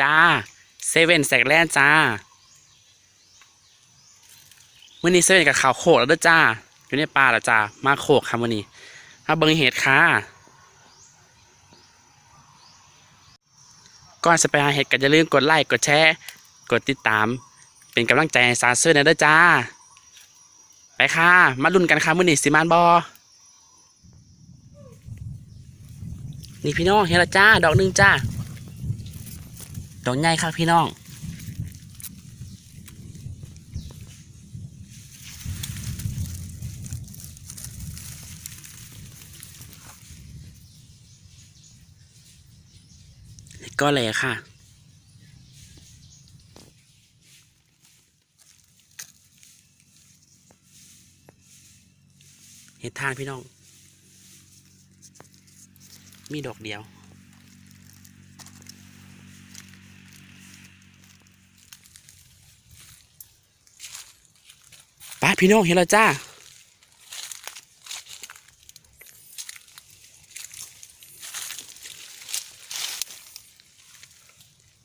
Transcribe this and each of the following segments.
จ้าเซเว่นแสกแลนจ้ามื่อนี้เซเว่นกับข่าวโขกแล้วด้วยจ้า อยู่ในป่าแล้วจ้า มาโขกค่ะมื่อนี้มาเบิงเหตุค่ะก่อนจะไปหาเห็ดก็อย่าลืมกดไลค์กดแชร์กดติดตาม เป็นกำลังใจให้ซาเซอร์นะเด้อจ้า ไปค่ะ มาลุ้นกันค่ะมื่อนี้สิมานบอนี่พี่น้องเห็นละจ้า ดอกหนึ่งจ้า ดอกใหญ่ครับพี่น้อง ก็เลยค่ะเห็ดทานพี่น้อง มีดอกเดียว ป้าพี่น้องเห็นแล้วจ้า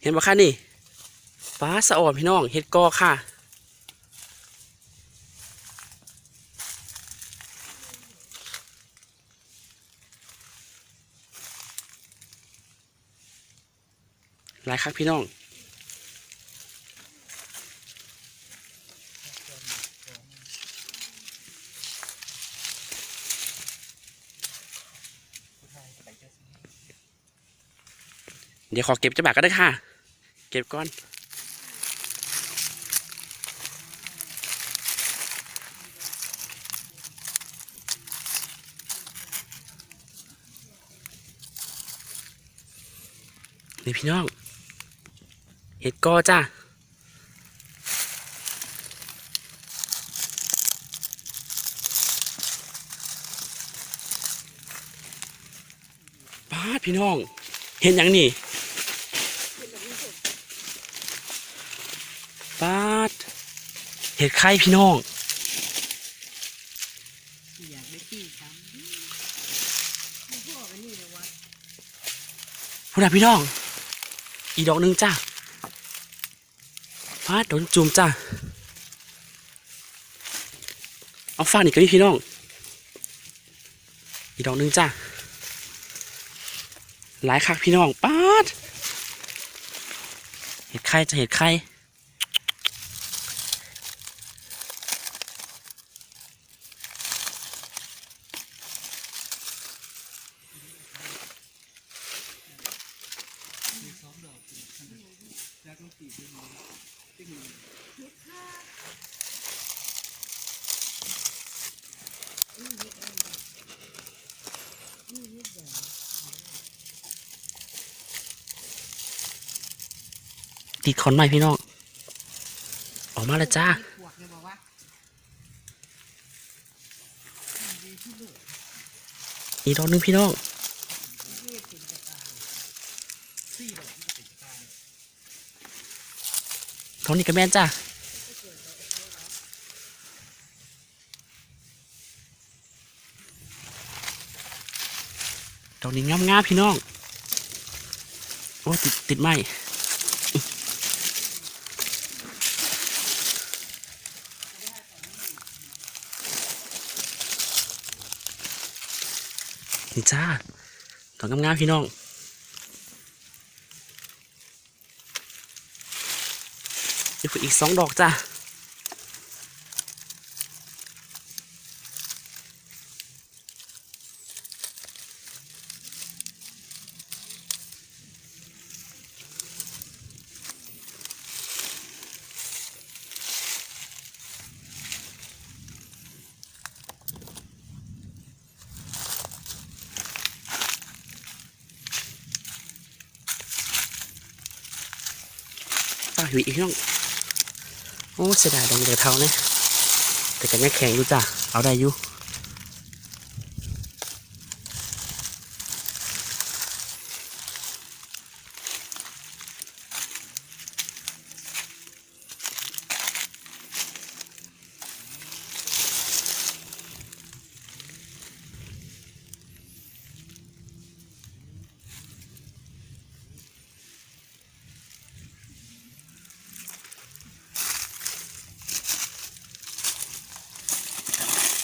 เห็นปะคะนี่ฟ้าสะอ่อนพี่น้องเห็ดกอค่ะหลายครับพี่น้อง ดี๋ยวขอเก็บจะบากก็ได้ค่ะ เก็บก่อนนี่พี่น้อง เห็ดกอจ้าป้าดพี่น้อง เห็นอย่างนี่ป้าด เห็ดไข่พี่น้องอยากได้ที่ทำพ่อกันนี่เลยวะพูดนพี่น้อง อีดอกหนึ่งจ้าป้าดโดนจุ่มจ้าเอาฟาดอีกก็มีพี่น้อง อีดอกหนึ่งจ้าหลายคักพี่น้องปาดเห็ดไข่จะเห็ดไข่ ติดขอนหน่อยพี่น้อง ออกมาแล้วจ้าอีกดอกนึงพี่น้อง ท้องนี้ก็แม่นจ้าดอกนี้งามงามพี่น้อง โอ้ติดติดไหมนี่จ้าดอกงามงามพี่น้อง เดี๋ยวอีกสองดอกจ้าป้าหวีอีกน้อง โอ้เสียดายดอกเดือเท้าเนี่ยแต่กันยังแข็งอยู่จ้ะเอาได้อยู่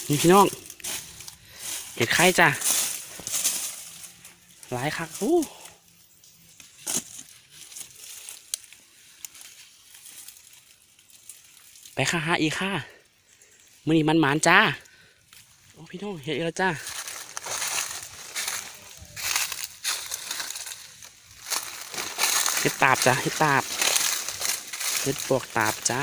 นี่พี่น้องเห็ดไข่จ้ะหลายคักอู้ไปค่ะหาอีค่ะมือนี้มันหมานจ้าโอ้พี่น้องเห็ดอีกแล้วจ้าเห็ดตาบจ้ะเห็ดตาบเห็ดปวกตาบจ้า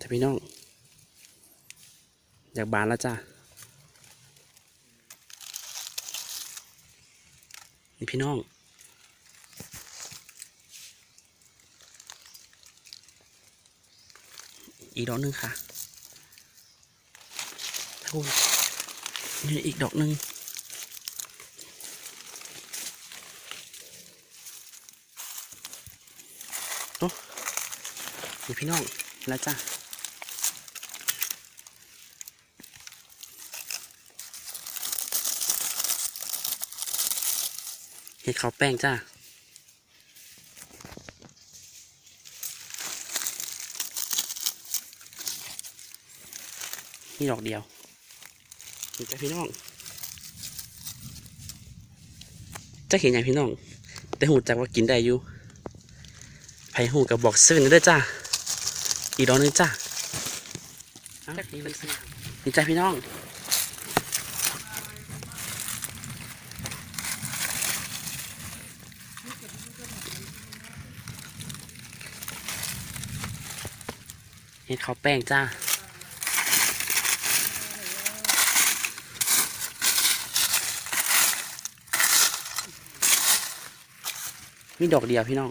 จ้ะพี่น้อง อยากบานแล้วจ้ะนี่พี่น้อง อีกดอกหนึ่งค่ะโอ้ยนี่อีกดอกหนึ่งโอ้นี่พี่น้องแล้วจ้ะ เห็ดขาวแป้งจ้านี่ดอกเดียวนี่จ้ะพี่น้อง จะเห็นอย่างพี่น้อง แต่หูจักว่ากินได้อยู่ไผหูกับบอกซื้อนี่เด้อจ้า อีกดอกหนึงจ้าเอ้านี่จ้ะพี่น้อง เห็ดขาวแป้งจ้ามีดอกเดียวพี่น้อง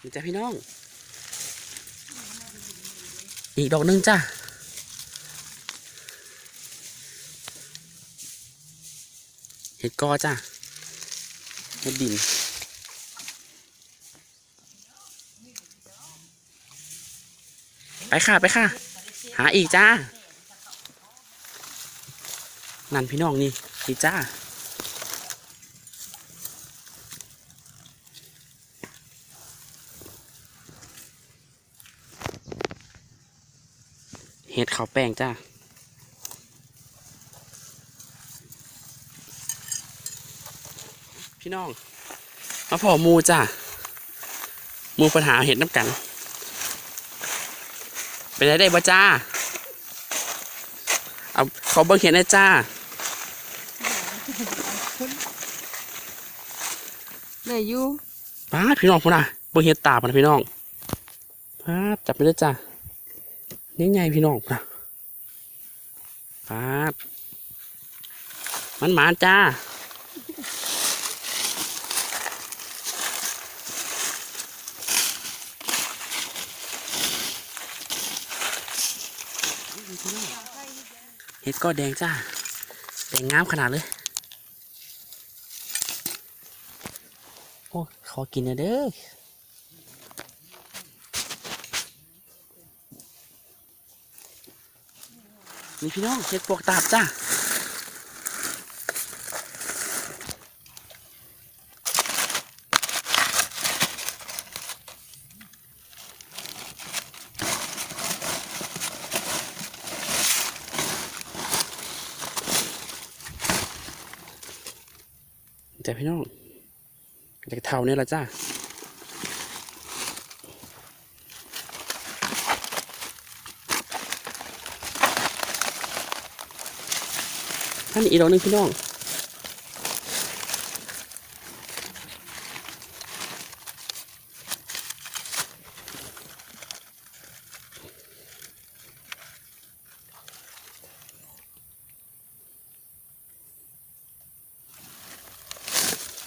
นี่จ้ะพี่น้อง อีกดอกหนึงจ้าเห็ดกอจ้าเห็ดดิน ไปค่ะไปค่ะ หาอีกจ้า นั่นพี่น้องนี่นี่จ้า เห็ดขาวแป้งจ้าพี่น้องมาพอมูจ้ามูปัญหาเห็ดน้ำกัน เป็นไรได้บ่จ้า เอาเขาเบิ่งเห็นนะจ้า ได้อยู่ป้าดพี่น้องพุ่นน่ะเบิ่งเห็นตาพุ่นน่ะพี่น้องป้าดจับไปเลยจ้านี่ไงพี่น้องพุ่นน่ะป้าดมันหมา นจ้าเห็ดก็แดงจ้าแดงงามขนาดเลย โอ้ขอกินนะเด้อนี่พี่น้องเห็ดปวกตาบจ้า จ้ะพี่น้องจากเท่านี้ละจ้าท่านอีกดอกหนึงพี่น้อง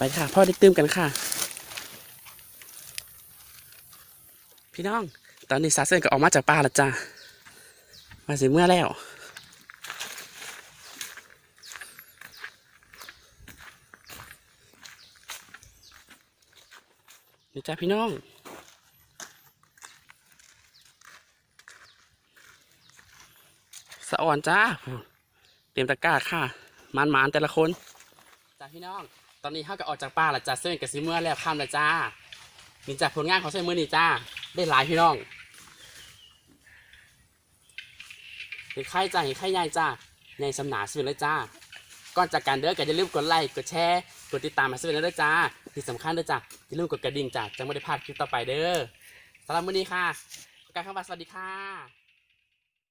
ไปค่ะ พ่อได้ตื้มกันค่ะ พี่น้อง ตอนนี้ซาเซนก็ออกมาจากป่าแล้วจ้ามาสิเมื่อแล้วนี่จ้าพี่น้องสะอ่อนจ้า เตรียมตะกร้าค่ะ มานมานๆแต่ละคนจ้าพี่น้อง ตอนนี้เขาก็ออกจากป่าล้วจ้าเส้นกับซิเมื่อแล้วค่ำแล้วจ้านี่จากผลงานของเส้นมือนี่จ้า ได้หลายพี่น้องเห็นไข่จ้าเห็นไข่ใหญ่จ้าในสำนาสุดเลยจ้าก่อนจากการเด้อก็อย่าลืมกดไลค์กดแชร์กดติดตามมาสุดเลยจ้า ที่สำคัญเด้อจ้าอย่าลืมกดกระดิ่งจ้าจะไม่ได้พลาดคลิปต่อไปเด้อสำหรับมื้อนี้ค่ะการคำว่าสวัสดีค่ะ